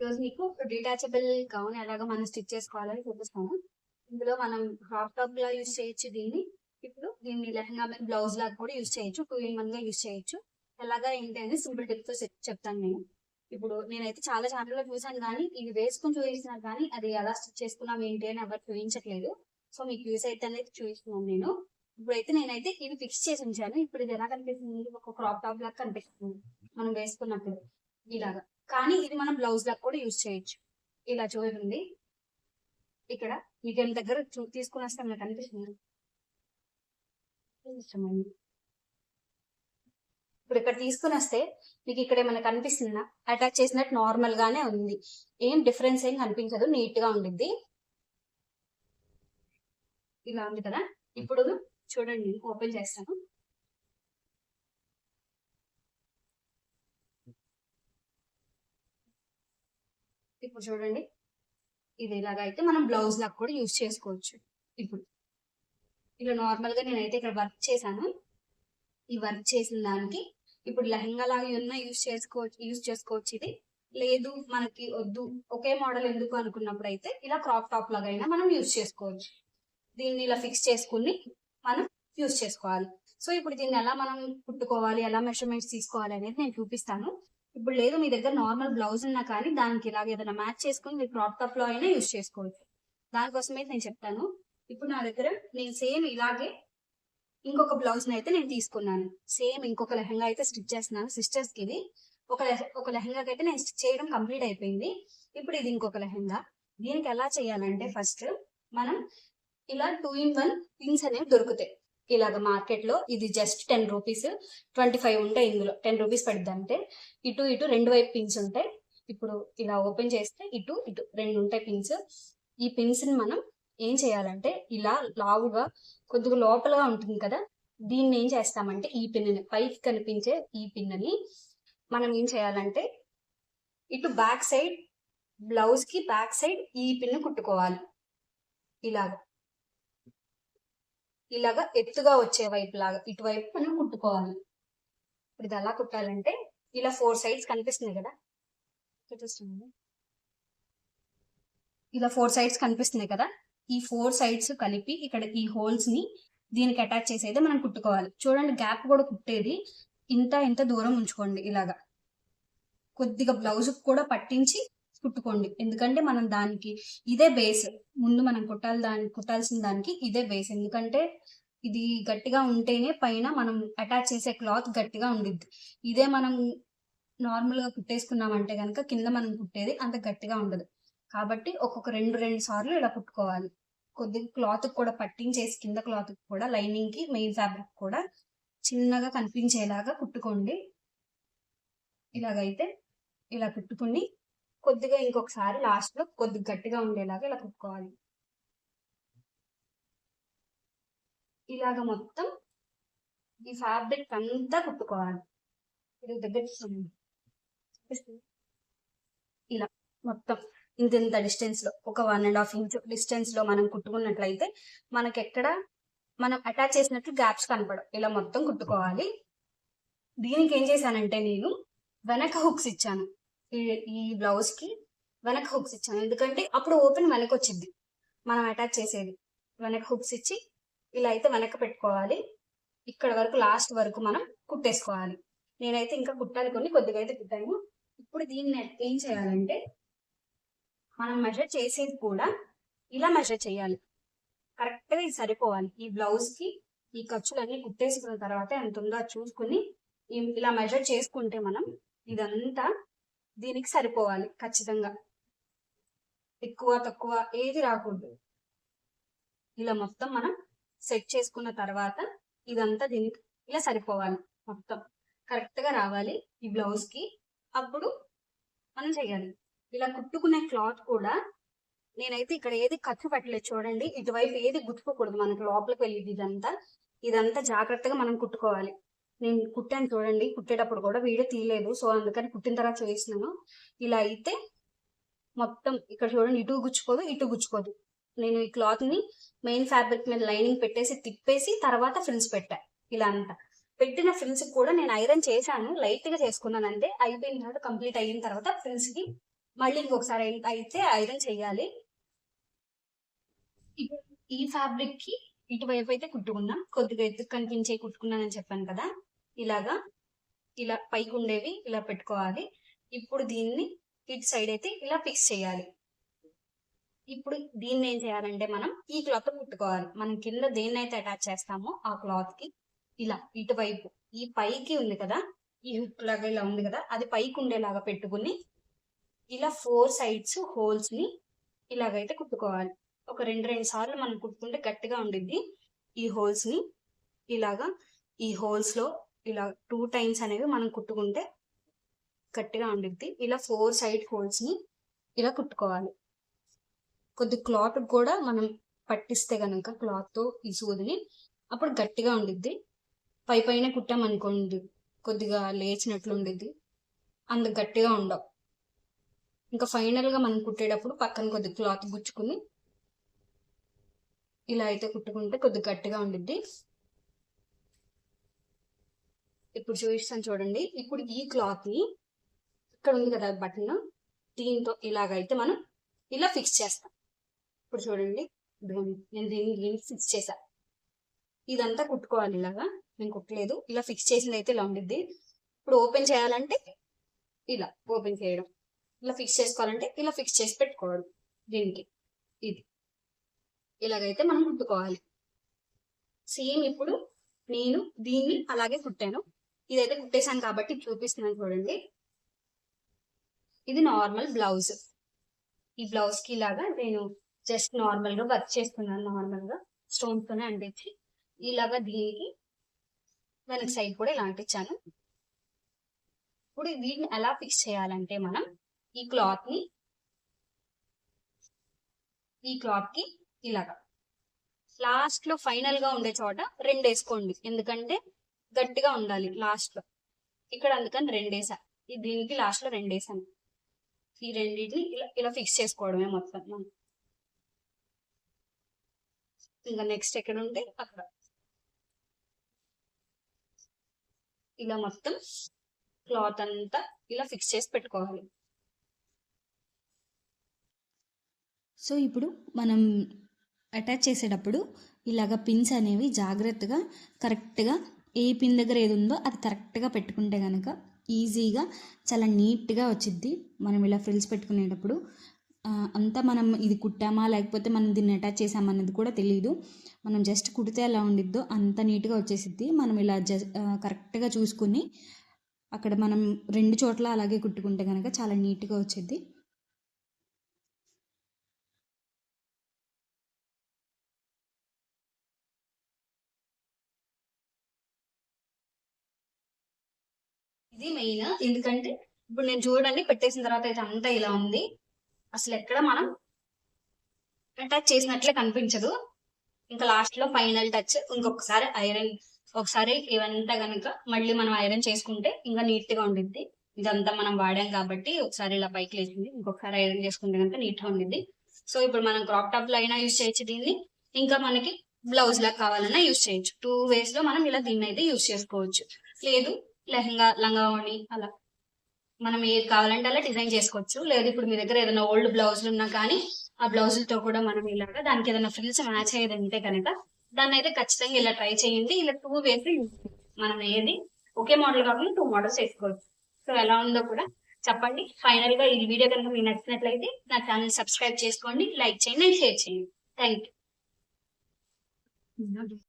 ఈరోజు మీకు detachable gown ఎలాగో మనం స్టిచ్ చేసుకోవాలని చూపిస్తాము. ఇందులో మనం హాఫ్ టాప్ లా యూజ్ చేయొచ్చు దీన్ని. ఇప్పుడు దీన్ని లెహంగా బ్లౌజ్ లాగా కూడా యూజ్ చేయొచ్చు. టూ ఇన్ వన్గా యూజ్ చేయొచ్చు. ఎలాగా ఏంటి అని సింపుల్ టిప్తో చెప్తాను నేను. ఇప్పుడు నేనైతే చాలా ఛానల్లో చూసాను కానీ ఇవి వేసుకుని చూపించినా కానీ అది ఎలా స్టిచ్ చేసుకున్నాం ఏంటి అని ఎవరు చూపించట్లేదు. సో మీకు యూస్ అయితే అనేది చూపిస్తున్నాను నేను. ఇప్పుడైతే నేనైతే ఇది ఫిక్స్ చేసి ఉంచాను. ఇప్పుడు ఇది ఎలా కనిపిస్తుంది? ఒక క్రాప్ టాప్ లాగా కనిపిస్తుంది. మనం వేసుకున్నప్పుడు. ఇలాగా. కానీ ఇది మనం బ్లౌజ్ లాగా కూడా యూజ్ చేయొచ్చు. ఇలా చూడండి. ఇక్కడ మీకు ఏం దగ్గర చూ- తీసుకుని వస్తే మనకు కనిపిస్తుంది ఇప్పుడు ఇక్కడ తీసుకుని వస్తే మీకు ఇక్కడ ఏమైనా కనిపిస్తుందా? అటాచ్ చేసినట్టు నార్మల్ గానే ఉంది. ఏం డిఫరెన్స్ ఏం కనిపించదు. నీట్గా ఉండిద్ది. ఇలా ఉంది కదా? ఇప్పుడు చూడండి ఓపెన్ చేస్తాను. ఇప్పుడు చూడండి. ఇది ఇలాగ అయితే మనం బ్లౌజ్ లాగా కూడా యూజ్ చేసుకోవచ్చు. ఇప్పుడు ఇలా నార్మల్గా నేనైతే ఇక్కడ వర్క్ చేశాను. ఈ వర్క్ చేసిన దానికి ఇప్పుడు లెహంగా లాగా ఉన్న యూజ్ చేసుకోవచ్చు యూజ్ చేసుకోవచ్చు ఇది. లేదు మనకి వద్దు ఒకే మోడల్ ఎందుకు అనుకున్నప్పుడు అయితే ఇలా క్రాప్ టాప్ లాగా అయినా మనం యూజ్ చేసుకోవచ్చు. దీన్ని ఇలా ఫిక్స్ చేసుకుని మనం యూజ్ చేసుకోవాలి. సో ఇప్పుడు దీన్ని ఎలా మనం కుట్టుకోవాలి ఎలా మెషర్మెంట్స్ తీసుకోవాలి అనేది నేను చూపిస్తాను. ఇప్పుడు లేదు మీ దగ్గర నార్మల్ బ్లౌజ్ ఉన్నా కానీ దానికి ఇలాగ ఏదైనా మ్యాచ్ చేసుకుని మీరు క్రాప్ టాప్లో అయినా యూజ్ చేసుకోవచ్చు. దానికోసమే నేను చెప్తాను. ఇప్పుడు నా దగ్గర నేను సేమ్ ఇలాగే ఇంకొక బ్లౌజ్ అయితే నేను తీసుకున్నాను. సేమ్ ఇంకొక లెహంగా అయితే స్టిచ్ చేస్తున్నాను. సిస్టర్స్కి ఇది. ఒక లెహ- ఒక లెహంగాకి అయితే నేను స్టిచ్ చేయడం కంప్లీట్ అయిపోయింది. ఇప్పుడు ఇది ఇంకొక లెహంగా. దీనికి ఎలా చేయాలంటే ఫస్ట్ మనం ఇలా టూ ఇన్ వన్ పిన్స్ అనేవి దొరుకుతాయి. ఇలాగ మార్కెట్లో ఇది just ten rupees twenty five ఉంటాయి ఇందులో టెన్ రూపీస్ పడుద్ది అంటే ఇటు ఇటు రెండు వైపు పిన్స్ ఉంటాయి. ఇప్పుడు ఇలా ఓపెన్ చేస్తే ఇటు ఇటు రెండు ఉంటాయి పిన్స్ ఈ పిన్స్ని మనం ఏం చేయాలంటే ఇలా లావుగా కొద్దిగా లోపలగా ఉంటుంది కదా దీన్ని ఏం చేస్తామంటే ఈ పిన్ని పైకి కనిపించే ఈ పిన్నని మనం ఏం చేయాలంటే ఇటు బ్యాక్ సైడ్ బ్లౌజ్కి బ్యాక్ సైడ్ ఈ పిన్ను కుట్టుకోవాలి. ఇలాగా. ఇలాగా ఎత్తుగా వచ్చే వైపు లాగా ఇటువైపు మనం కుట్టుకోవాలి ఇప్పుడు ఇది ఎలా కుట్టాలంటే ఇలా ఫోర్ సైడ్స్ కనిపిస్తున్నాయి కదా. చూస్తుంది ఇలా ఫోర్ సైడ్స్ కనిపిస్తున్నాయి కదా. ఈ ఫోర్ సైడ్స్ కలిపి ఇక్కడ ఈ హోల్స్ని దీనికి అటాచ్ చేసేది మనం కుట్టుకోవాలి. చూడండి గ్యాప్ కూడా కుట్టేది. ఇంత ఇంత దూరం ఉంచుకోండి ఇలాగా. కొద్దిగా బ్లౌజ్ కూడా పట్టించి కుట్టుకోండి ఎందుకంటే మనం దానికి ఇదే బేస్ ముందు మనం కుట్టాలి దానికి కుట్టాల్సిన దానికి ఇదే బేస్ ఎందుకంటే ఇది గట్టిగా ఉంటేనే పైన మనం అటాచ్ చేసే క్లాత్ గట్టిగా ఉండిద్ది. ఇదే మనం నార్మల్గా కుట్టేసుకున్నామంటే కనుక కింద మనం కుట్టేది అంత గట్టిగా ఉండదు. కాబట్టి ఒక్కొక్క రెండు రెండు సార్లు ఇలా కుట్టుకోవాలి. కొద్దిగా క్లాత్ కూడా పట్టించేసి కింద క్లాత్ కూడా లైనింగ్కి మెయిన్ ఫ్యాబ్రిక్ కూడా చిన్నగా కనిపించేలాగా కుట్టుకోండి. ఇలాగైతే ఇలా కుట్టుకుని కొద్దిగా ఇంకొకసారి లాస్ట్లో కొద్దిగా గట్టిగా ఉండేలాగా ఇలా కుట్టుకోవాలి ఇలాగ మొత్తం ఈ ఫ్యాబ్రిక్ అంతా కుట్టుకోవాలి ఇది దగ్గర ఇలా మొత్తం ఇంత ఇంత డిస్టెన్స్లో ఒక వన్ అండ్ హాఫ్ ఇంచ్ డిస్టెన్స్లో మనం కుట్టుకున్నట్లయితే మనకి ఎక్కడ మనం అటాచ్ చేసినట్లు గ్యాప్స్ కనపడవు. ఇలా మొత్తం కుట్టుకోవాలి. దీనికి ఏం చేశానంటే నేను వెనక హుక్స్ ఇచ్చాను. ఈ ఈ బ్లౌజ్కి వెనక హుక్స్ ఇచ్చాను. ఎందుకంటే అప్పుడు ఓపెన్ వెనక వచ్చింది. మనం అటాచ్ చేసేది. వెనక హుక్స్ ఇచ్చి ఇలా అయితే వెనక పెట్టుకోవాలి. ఇక్కడ వరకు లాస్ట్ వరకు మనం కుట్టేసుకోవాలి. నేనైతే ఇంకా కుట్టాలి కొన్ని కొద్దిగా అయితే కుట్టాను. ఇప్పుడు దీన్ని ఏం చేయాలంటే మనం మెజర్ చేసేది కూడా ఇలా మెజర్ చేయాలి. కరెక్ట్గా ఇది సరిపోవాలి. ఈ బ్లౌజ్కి ఈ ఖర్చులన్నీ కుట్టేసుకున్న తర్వాత ఎంత ఉందో చూసుకుని ఇలా మెజర్ చేసుకుంటే మనం ఇదంతా దీనికి సరిపోవాలి ఖచ్చితంగా. ఎక్కువ తక్కువ ఏది రాకూడదు. ఇలా మొత్తం మనం సెట్ చేసుకున్న తర్వాత ఇదంతా దీనికి ఇలా సరిపోవాలి మొత్తం. కరెక్ట్గా రావాలి ఈ బ్లౌజ్కి. అప్పుడు మనం చేయాలి. ఇలా కుట్టుకునే క్లాత్ కూడా నేనైతే ఇక్కడ ఏది ఖర్చు పెట్టలేదు చూడండి. ఇటువైపు ఏది గుచ్చుకోకూడదు. మనకి లోపలికి వెళ్ళేది ఇదంతా. ఇదంతా జాగ్రత్తగా మనం కుట్టుకోవాలి. నేను కుట్టాను చూడండి. కుట్టేటప్పుడు కూడా వీడియో తీయలేదు. సో అందుకని కుట్టిన తర్వాత చూపిస్తున్నాను ఇలా అయితే మొత్తం ఇక్కడ చూడండి. ఇటు గుచ్చుకోదు ఇటు గుచ్చుకోదు. నేను ఈ క్లాత్ని మెయిన్ ఫ్యాబ్రిక్ మీద లైనింగ్ పెట్టేసి తిప్పేసి తర్వాత ఫ్రిల్స్ పెట్టా. ఇలా అంతా. పెట్టిన ఫ్రిల్స్ కూడా నేను ఐరన్ చేశాను. లైట్గా చేసుకున్నాను. అంటే అయిపోయిన తర్వాత కంప్లీట్ అయిన తర్వాత ఫ్రిల్స్కి మళ్ళీ ఇంకొకసారి అయితే ఐరన్ చేయాలి. ఇప్పుడు ఈ ఫ్యాబ్రిక్కి ఇటువైపు అయితే కుట్టుకున్నాం. కొద్దిగా ఎత్తుకు కనిపించే కుట్టుకున్నానని చెప్పాను కదా. ఇలాగా ఇలా పైకి ఉండేవి ఇలా పెట్టుకోవాలి. ఇప్పుడు దీన్ని ఇటు సైడ్ అయితే ఇలా ఫిక్స్ చేయాలి. ఇప్పుడు దీన్ని ఏం చేయాలంటే మనం ఈ క్లాత్ కుట్టుకోవాలి. మనం కింద దేన్ని అయితే అటాచ్ చేస్తామో ఆ క్లాత్కి ఇలా ఇటువైపు ఈ పైకి ఉంది కదా ఈ హుక్ లాగా ఇలా ఉంది కదా అది పైకి ఉండేలాగా పెట్టుకుని ఇలా ఫోర్ సైడ్స్ హోల్స్ని ఇలాగైతే కుట్టుకోవాలి. ఒక రెండు రెండు సార్లు మనం కుట్టుకుంటే గట్టిగా ఉండిద్ది ఈ హోల్స్ని ఇలాగా ఈ హోల్స్లో ఇలా టూ టైమ్స్ అనేవి మనం కుట్టుకుంటే గట్టిగా ఉండిద్ది. ఇలా ఫోర్ సైడ్ హోల్స్ని ఇలా కుట్టుకోవాలి. కొద్ది క్లాత్ కూడా మనం పట్టిస్తే కనుక క్లాత్తో ఈ సూదిని అప్పుడు గట్టిగా ఉండిద్ది. పై పైన కుట్టామనుకోండి కొద్దిగా లేచినట్లు ఉండిద్ది. అంత గట్టిగా ఉండవు. ఇంకా ఫైనల్గా మనం కుట్టేటప్పుడు పక్కన కొద్ది క్లాత్ గుచ్చుకుని ఇలా అయితే కుట్టుకుంటే కొద్ది గట్టిగా ఉండిద్ది. ఇప్పుడు చూపిస్తాను చూడండి. ఇప్పుడు ఈ క్లాత్ని ఇక్కడ ఉంది కదా బటన్ దీంతో ఇలాగైతే మనం ఇలా ఫిక్స్ చేస్తాం. ఇప్పుడు చూడండి. నేను దీన్ని దీన్ని ఫిక్స్ చేశా. ఇదంతా కుట్టుకోవాలి ఇలాగా. నేను కుట్టలేదు. ఇలా ఫిక్స్ చేసింది అయితే ఇలా ఉండిద్ది. ఇప్పుడు ఓపెన్ చేయాలంటే ఇలా ఓపెన్ చేయడం. ఇలా ఫిక్స్ చేసుకోవాలంటే ఇలా ఫిక్స్ చేసి పెట్టుకోవడం దీనికి. ఇది. ఇలాగైతే మనం కుట్టుకోవాలి. సేమ్ ఇప్పుడు నేను దీన్ని అలాగే కుట్టాను. ఇదైతే కుట్టేశాను కాబట్టి చూపిస్తున్నాను చూడండి. ఇది నార్మల్ బ్లౌజ్ ఈ బ్లౌజ్కి ఇలాగా నేను జస్ట్ నార్మల్గా వర్క్ చేస్తున్నాను నార్మల్గా. స్టోన్స్ తోనే అంటించి ఇలాగా దీనికి వెనక సైడ్ కూడా ఇలా అంటించాను. ఇప్పుడు వీటిని ఎలా ఫిక్స్ చేయాలంటే మనం ఈ క్లాత్ని ఈ క్లాత్కి ఇలాగా. లాస్ట్లో ఫైనల్గా ఉండే చోట రెండు వేసుకోండి. ఎందుకంటే గట్టిగా ఉండాలి లాస్ట్లో ఇక్కడ అందుకని రెండేసా. ఈ దీనికి లాస్ట్లో రెండేసాను. ఈ రెండింటిని ఇలా ఇలా ఫిక్స్ చేసుకోవడమే మొత్తం. మనం ఇంకా నెక్స్ట్ ఎక్కడ ఉంటే అక్కడ. ఇలా మొత్తం క్లాత్ అంతా ఇలా ఫిక్స్ చేసి పెట్టుకోవాలి. సో ఇప్పుడు మనం అటాచ్ చేసేటప్పుడు ఇలాగ పిన్స్ అనేవి జాగ్రత్తగా కరెక్ట్గా ఏ పిన్ దగ్గర ఏది ఉందో అది కరెక్ట్గా పెట్టుకుంటే కనుక ఈజీగా చాలా నీట్గా వచ్చిద్ది. మనం ఇలా ఫ్రిల్స్ పెట్టుకునేటప్పుడు అంతా మనం ఇది కుట్టామా లేకపోతే మనం దీన్ని అటాచ్ చేసామా అన్నది కూడా తెలియదు మనం జస్ట్ కుడితే ఎలా ఉండిద్దో అంత నీట్గా వచ్చేసిద్ది. మనం ఇలా జ కరెక్ట్గా చూసుకుని అక్కడ మనం రెండు చోట్ల అలాగే కుట్టుకుంటే కనుక చాలా నీట్గా వచ్చేది. ఇది మెయిన్ ఎందుకంటే ఇప్పుడు నేను చూడండి పెట్టేసిన తర్వాత అయితే అంతా ఇలా ఉంది. అసలు ఎక్కడ మనం అటాచ్ చేసినట్లే కనిపించదు. ఇంకా లాస్ట్లో ఫైనల్ టచ్ ఇంకొకసారి ఐరన్ ఒకసారి ఇవంతా కనుక మళ్ళీ మనం ఐరన్ చేసుకుంటే ఇంకా నీట్గా ఉండిద్ది. ఇదంతా మనం వాడాం కాబట్టి ఒకసారి ఇలా పైకి లేచింది ఇంకొకసారి ఐరన్ చేసుకుంటే కనుక నీట్గా ఉండిద్ది. సో ఇప్పుడు మనం క్రాప్ టాప్లో అయినా యూజ్ చేయొచ్చు దీన్ని. ఇంకా మనకి బ్లౌజ్ లా కావాలన్నా యూజ్ చేయొచ్చు. టూ వేస్లో మనం ఇలా దీన్ని అయితే యూజ్ చేసుకోవచ్చు. లేదు లెహంగా లంగా ఓణి అలా. మనం ఏది కావాలంటే అలా డిజైన్ చేసుకోవచ్చు. లేదు ఇప్పుడు మీ దగ్గర ఏదైనా ఓల్డ్ బ్లౌజులు ఉన్నా కానీ ఆ బ్లౌజులతో కూడా మనం ఇలాగా దానికి ఏదైనా ఫ్రిల్స్ మ్యాచ్ అయ్యేది అంటే కనుక దాన్ని అయితే ఖచ్చితంగా ఇలా ట్రై చేయండి. ఇలా టూ వేసి మనం ఏది ఒకే మోడల్ కాకుండా టూ మోడల్స్ వేసుకోవచ్చు. సో ఎలా ఉందో కూడా చెప్పండి. ఫైనల్గా ఈ వీడియో కనుక మీకు నచ్చినట్లయితే నా ఛానల్ సబ్స్క్రైబ్ చేసుకోండి లైక్ చేయండి అండ్ షేర్ చేయండి. Thank you